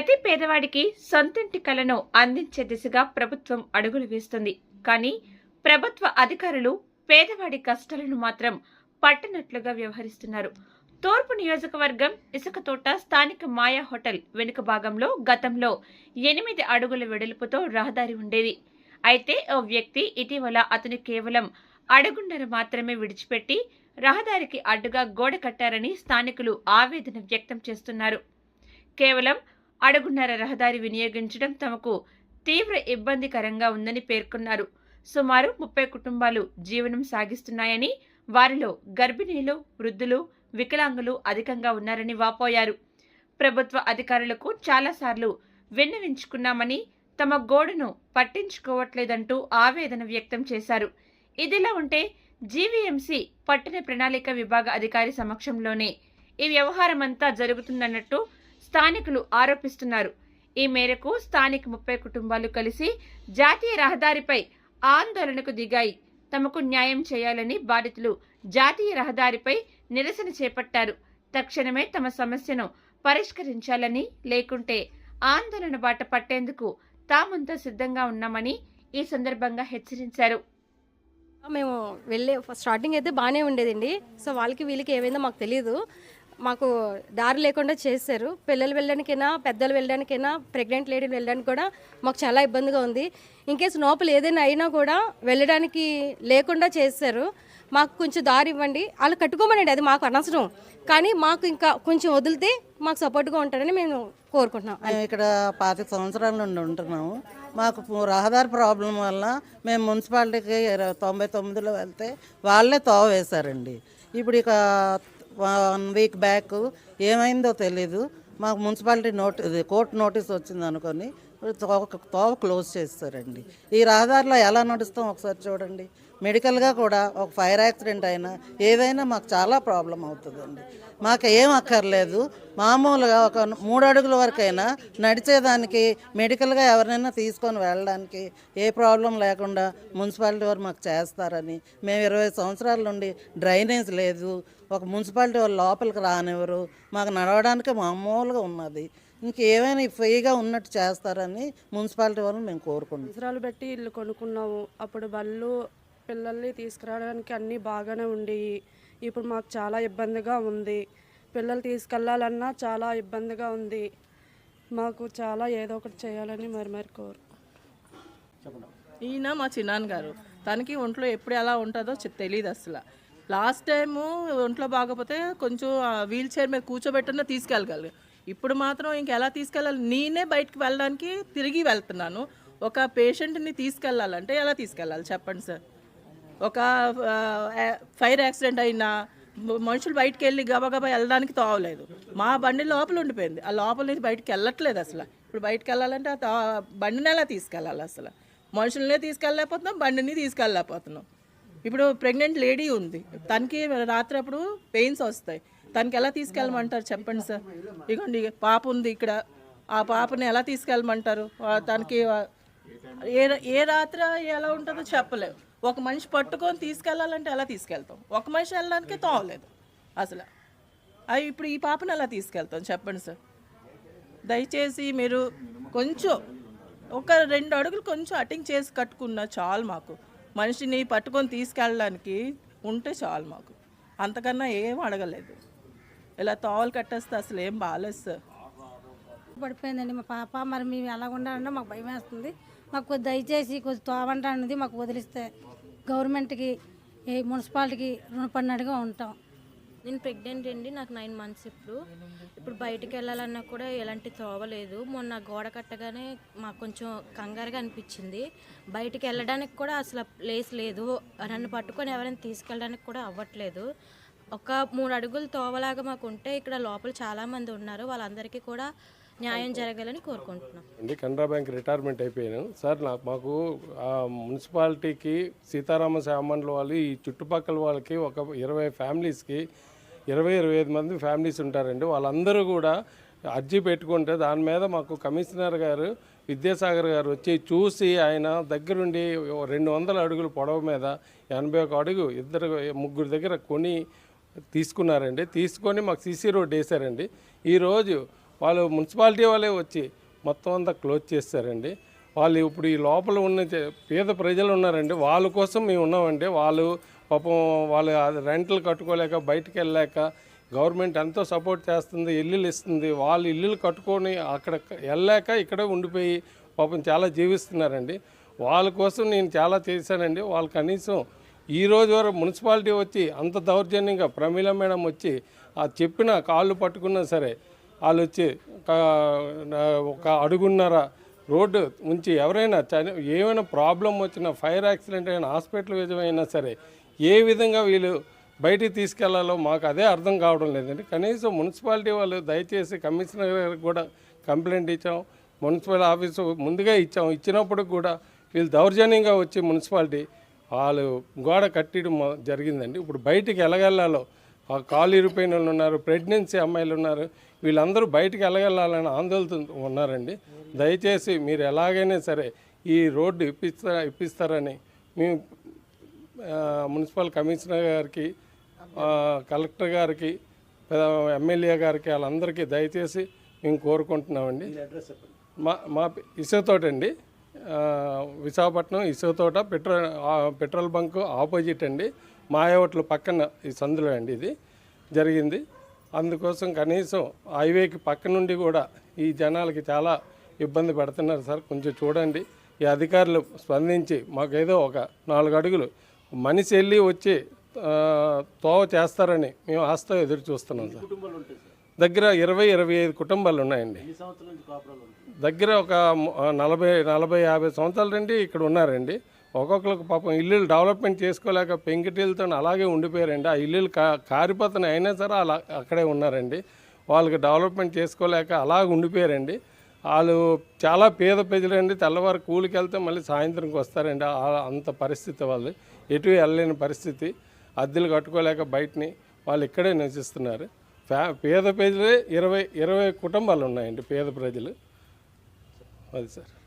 ప్రతి పేదవాడికి సొంతింటి కలను అందించే దిశగా ప్రభుత్వం అడుగులు వేస్తుంది. కానీ ప్రభుత్వ అధికారులు పేదవాడి కష్టాలను మాత్రం పట్టనట్లుగా వ్యవహరిస్తున్నారు. తూర్పు నియోజకవర్గం ఇసుకతోట స్థానిక మాయా హోటల్ వెనుక భాగంలో గతంలో ఎనిమిది అడుగుల వెడల్పుతో రహదారి ఉండేది. అయితే ఓ వ్యక్తి ఇటీవల అతను కేవలం అడుగున్నర మాత్రమే విడిచిపెట్టి రహదారికి అడ్డుగా గోడ కట్టారని స్థానికులు ఆవేదన వ్యక్తం చేస్తున్నారు. కేవలం అడుగున్నర రహదారి వినియోగించడం తమకు తీవ్ర ఇబ్బందికరంగా ఉందని పేర్కొన్నారు. సుమారు ముప్పై కుటుంబాలు జీవనం సాగిస్తున్నాయని వారిలో గర్భిణీలు వృద్ధులు వికలాంగులు అధికంగా ఉన్నారని వాపోయారు. ప్రభుత్వ అధికారులకు చాలాసార్లు విన్నవించుకున్నామని తమ గోడును పట్టించుకోవట్లేదంటూ ఆవేదన వ్యక్తం చేశారు. ఇదిలా ఉంటే జీవీఎంసీ పట్టణ ప్రణాళిక విభాగ అధికారి సమక్షంలోనే ఈ వ్యవహారమంతా జరుగుతుందన్నట్టు స్థానికులు ఆరోపిస్తున్నారు. ఈ మేరకు స్థానిక ముప్పై కుటుంబాలు కలిసి జాతీయ రహదారిపై ఆందోళనకు దిగాయి. తమకు న్యాయం చేయాలని బాధితులు జాతీయ రహదారిపై నిరసన చేపట్టారు. తక్షణమే తమ సమస్యను పరిష్కరించాలని లేకుంటే ఆందోళన బాట పట్టేందుకు తామంతా సిద్ధంగా ఉన్నామని ఈ సందర్భంగా హెచ్చరించారు. మేము వెళ్ళే స్టార్టింగ్ అయితే బాగానే ఉండేదండి. సో వాళ్ళకి వీళ్ళకి ఏమైందో మాకు తెలియదు మాకు దారి లేకుండా చేశారు. పిల్లలు వెళ్ళడానికైనా పెద్దలు వెళ్ళడానికైనా ప్రెగ్నెంట్ లేడీలు వెళ్ళడానికి కూడా మాకు చాలా ఇబ్బందిగా ఉంది. ఇన్కేస్ లోపల ఏదైనా అయినా కూడా వెళ్ళడానికి లేకుండా చేశారు. మాకు కొంచెం దారి ఇవ్వండి. వాళ్ళు కట్టుకోమనండి అది మాకు అనవసరం. కానీ మాకు ఇంకా కొంచెం వదిలితే మాకు సపోర్ట్గా ఉంటారని మేము కోరుకుంటున్నాం. మేము ఇక్కడ పాతిక సంవత్సరాల నుండి ఉంటున్నాము. మాకు రహదారి ప్రాబ్లం వల్ల మేము మున్సిపాలిటీకి తొంభై తొమ్మిదిలో వెళ్తే వాళ్ళే తోవ వేశారండి. ఇప్పుడు ఇక వన్ వీక్ బ్యాక్ ఏమైందో తెలీదు. మాకు మున్సిపాలిటీ నోటీ కోర్టు నోటీస్ వచ్చింది అనుకొని తోవ తోవ క్లోజ్ చేస్తారండి. ఈ రహదారిలో ఎలా నడుస్తాం ఒకసారి చూడండి. మెడికల్గా కూడా ఒక ఫైర్ యాక్సిడెంట్ అయినా ఏదైనా మాకు చాలా ప్రాబ్లం అవుతుందండి. మాకు ఏం అక్కర్లేదు. మామూలుగా ఒక మూడు అడుగుల వరకైనా నడిచేదానికి మెడికల్గా ఎవరినైనా తీసుకొని వెళ్ళడానికి ఏ ప్రాబ్లం లేకుండా మున్సిపాలిటీ వారు మాకు చేస్తారని. మేము ఇరవై సంవత్సరాల నుండి డ్రైనేజ్ లేదు. ఒక మున్సిపాలిటీ వాళ్ళు లోపలికి రానివ్వరు. మాకు నడవడానికి మామూలుగా ఉన్నది. ఇంకేమైనా ఫ్రీగా ఉన్నట్టు చేస్తారని మున్సిపాలిటీ వాళ్ళు మేము కోరుకుంటాం సంవత్సరాలు బట్టి ఇల్లు కొనుక్కున్నాము. అప్పుడు బళ్ళు పిల్లల్ని తీసుకురావడానికి అన్నీ బాగానే ఉండేవి ఇప్పుడు మాకు చాలా ఇబ్బందిగా ఉంది. పిల్లలు తీసుకెళ్ళాలన్నా చాలా ఇబ్బందిగా ఉంది. మాకు చాలా ఏదో ఒకటి చేయాలని మరి మరి కోరు. ఈయన మా చిన్నాన్న గారు తనకి ఒంట్లో ఎప్పుడు ఎలా ఉంటుందో తెలియదు అసలు. లాస్ట్ టైము ఒంట్లో బాగపోతే కొంచెం వీల్ చైర్ మీద కూర్చోబెట్టిన తీసుకెళ్ళగలరు ఇప్పుడు మాత్రం ఇంక ఎలా తీసుకెళ్ళాలి? నేనే బయటకు వెళ్ళడానికి తిరిగి వెళ్తున్నాను. ఒక పేషెంట్ని తీసుకెళ్ళాలంటే ఎలా తీసుకెళ్ళాలి? చెప్పండి సార్. ఒక ఫైర్ యాక్సిడెంట్ అయినా మనుషులు బయటికి వెళ్ళి గబగబా వెళ్ళడానికి తోవలేదు. మా బండి లోపల ఉండిపోయింది. ఆ లోపల నుంచి బయటికి వెళ్ళట్లేదు అసలు. ఇప్పుడు బయటికి వెళ్ళాలంటే ఆ తా- బండిని ఎలా తీసుకెళ్ళాలి అసలు? మనుషులనే తీసుకెళ్ళలేకపోతున్నాం బండిని తీసుకెళ్ళలేకపోతున్నాం. ఇప్పుడు ప్రెగ్నెంట్ లేడీ ఉంది. తనకి రాత్రి అప్పుడు పెయిన్స్ వస్తాయి. తనకి ఎలా తీసుకెళ్ళమంటారు చెప్పండి సార్? ఇగోండి పాప ఉంది ఇక్కడ. ఆ పాపని ఎలా తీసుకెళ్ళమంటారు? తనకి ఏ ఏ రాత్రి ఎలా ఉంటుందో చెప్పలేము ఒక మనిషి పట్టుకొని తీసుకెళ్ళాలంటే ఎలా తీసుకెళ్తాం? ఒక మనిషి వెళ్ళడానికి తోవలేదు అసలు. అవి ఇప్పుడు ఈ పాపను ఎలా తీసుకెళ్తాం? చెప్పండి సార్. దయచేసి మీరు కొంచెం ఒక రెండు అడుగులు కొంచెం అటింగ్ చేసి కట్టుకున్నా చాలు మాకు. మనిషిని పట్టుకొని తీసుకెళ్ళడానికి ఉంటే చాలు మాకు. అంతకన్నా ఏం అడగలేదు. ఇలా తోవలు కట్టేస్తే అసలు ఏం బాగాలేదు సార్. పడిపోయిందండి మా పాప. మరి మేము ఎలా ఉండాలంటే మాకు భయం వేస్తుంది మాకు దయచేసి కొద్ది తోవంట అనేది మాకు వదిలిస్తే గవర్నమెంట్కి ఏ మున్సిపాలిటీకి రుణపడినట్టుగా ఉంటాం. నేను ప్రెగ్నెంట్ అండి నాకు నైన్ మంత్స్ ఇప్పుడు. ఇప్పుడు బయటికి వెళ్ళాలన్నా కూడా ఎలాంటి తోవలేదు మొన్న గోడ కట్టగానే మాకు కొంచెం కంగారుగా అనిపించింది. బయటికి వెళ్ళడానికి కూడా అసలు ప్లేస్ లేదు. నన్ను పట్టుకొని ఎవరైనా తీసుకెళ్ళడానికి కూడా అవ్వట్లేదు. ఒక మూడు అడుగులు తోవలాగా మాకు ఉంటే ఇక్కడ లోపల చాలామంది ఉన్నారు. వాళ్ళందరికీ కూడా న్యాయం జరగాలని కోరుకుంటున్నాం. అండి కెనరా బ్యాంక్ రిటైర్మెంట్ అయిపోయాను. సార్ నాకు మాకు మున్సిపాలిటీకి సీతారామ సామాన్ల వాళ్ళు ఈ చుట్టుపక్కల వాళ్ళకి ఒక ఇరవై ఫ్యామిలీస్కి ఇరవై ఇరవై ఐదు మంది ఫ్యామిలీస్ ఉంటారండి. వాళ్ళందరూ కూడా అర్జీ పెట్టుకుంటే దాని మీద మాకు కమిషనర్ గారు విద్యాసాగర్ గారు వచ్చి చూసి ఆయన దగ్గరుండి రెండు వందల అడుగుల పొడవు మీద ఎనభై ఒక అడుగు ఇద్దరు ముగ్గురు దగ్గర కొని తీసుకున్నారండి. తీసుకొని మాకు సీసీ రోడ్ వేశారండి. ఈరోజు వాళ్ళు మున్సిపాలిటీ వాళ్ళే వచ్చి మొత్తం అంతా క్లోజ్ చేస్తారండి. వాళ్ళు ఇప్పుడు ఈ లోపల ఉన్న పేద ప్రజలు ఉన్నారండి. వాళ్ళ కోసం మేము ఉన్నామండి. వాళ్ళు పాపం వాళ్ళు రెంట్లు కట్టుకోలేక బయటికి వెళ్ళలేక గవర్నమెంట్ ఎంతో సపోర్ట్ చేస్తుంది ఇల్లులు ఇస్తుంది. వాళ్ళు ఇల్లులు కట్టుకొని అక్కడ వెళ్ళలేక ఇక్కడే ఉండిపోయి పాపం చాలా జీవిస్తున్నారండి. వాళ్ళ కోసం నేను చాలా చేశానండి. వాళ్ళు కనీసం ఈ రోజు వరకు మున్సిపాలిటీ వచ్చి అంత దౌర్జన్యంగా ప్రమీల మేడం వచ్చి ఆ చెప్పిన కాళ్ళు పట్టుకున్నా సరే వాళ్ళు వచ్చి ఒక- అడుగున్నర రోడ్డు ఉంచి ఎవరైనా చని ఏమైనా ప్రాబ్లం వచ్చినా ఫైర్ యాక్సిడెంట్ అయినా హాస్పిటల్ విజయమైనా సరే ఏ విధంగా వీళ్ళు బయటికి తీసుకెళ్ళాలో మాకు అదే అర్థం కావడం లేదండి. కనీసం మున్సిపాలిటీ వాళ్ళు దయచేసి కమిషనర్ గారికి కూడా కంప్లైంట్ ఇచ్చాం మున్సిపల్ ఆఫీసు ముందుగా ఇచ్చాం ఇచ్చినప్పుడు కూడా వీళ్ళు దౌర్జన్యంగా వచ్చి మున్సిపాలిటీ వాళ్ళు గోడ కట్టడం జరిగిందండి. ఇప్పుడు బయటికి ఎలాగెళ్ళాలో కాలు ఇరిపోయిన వాళ్ళు ఉన్నారు ప్రెగ్నెన్సీ అమ్మాయిలు ఉన్నారు వీళ్ళందరూ బయటికి ఎలగెళ్ళాలని ఆందోళన ఉన్నారండి. దయచేసి మీరు ఎలాగైనా సరే ఈ రోడ్డు ఇప్పిస్తా ఇప్పిస్తారని మేము మున్సిపల్ కమిషనర్ గారికి కలెక్టర్ గారికి ఎమ్మెల్యే గారికి వాళ్ళందరికీ దయచేసి మేము కోరుకుంటున్నామండి. మా మా ఇసుకతోట అండి. Visakhapatnam Isukathota petrol petrol bunk opposite అండి. మాయవట్ల పక్కన ఈ సందులో అండి ఇది జరిగింది. అందుకోసం కనీసం హైవేకి పక్క నుండి కూడా ఈ జనాలకి చాలా ఇబ్బంది పెడుతున్నారు సార్. కొంచెం చూడండి. ఈ అధికారులు స్పందించి మాకేదో ఒక నాలుగు అడుగులు మనిషి వెళ్ళి వచ్చి తోవ చేస్తారని మేము ఆస్తో ఎదురు చూస్తున్నాం సార్. దగ్గర ఇరవై ఇరవై ఐదు కుటుంబాలు ఉన్నాయండి. దగ్గర ఒక నలభై నలభై యాభై సంవత్సరాల నుండి ఇక్కడ ఉన్నారండి. ఒక్కొక్కరికి పాపం ఇల్లులు డెవలప్మెంట్ చేసుకోలేక పెంకిటీలతో అలాగే ఉండిపోయారండి. ఆ ఇల్లులు కా కారిపోతున్నాయి అయినా సరే అలా అక్కడే ఉన్నారండి. వాళ్ళకి డెవలప్మెంట్ చేసుకోలేక అలాగ ఉండిపోయారండి. వాళ్ళు చాలా పేద ప్రజలండి. తెల్లవారు కూలికి వెళ్తే మళ్ళీ సాయంత్రంకి వస్తారండి. ఆ- అంత పరిస్థితి వాళ్ళు ఎటు వెళ్ళలేని పరిస్థితి. అద్దెలు కట్టుకోలేక బయటని వాళ్ళు ఇక్కడే నివసిస్తున్నారు. ఫ్యా పేద ప్రజలే ఇరవై ఇరవై కుటుంబాలు ఉన్నాయండి పేద ప్రజలు. అది సార్.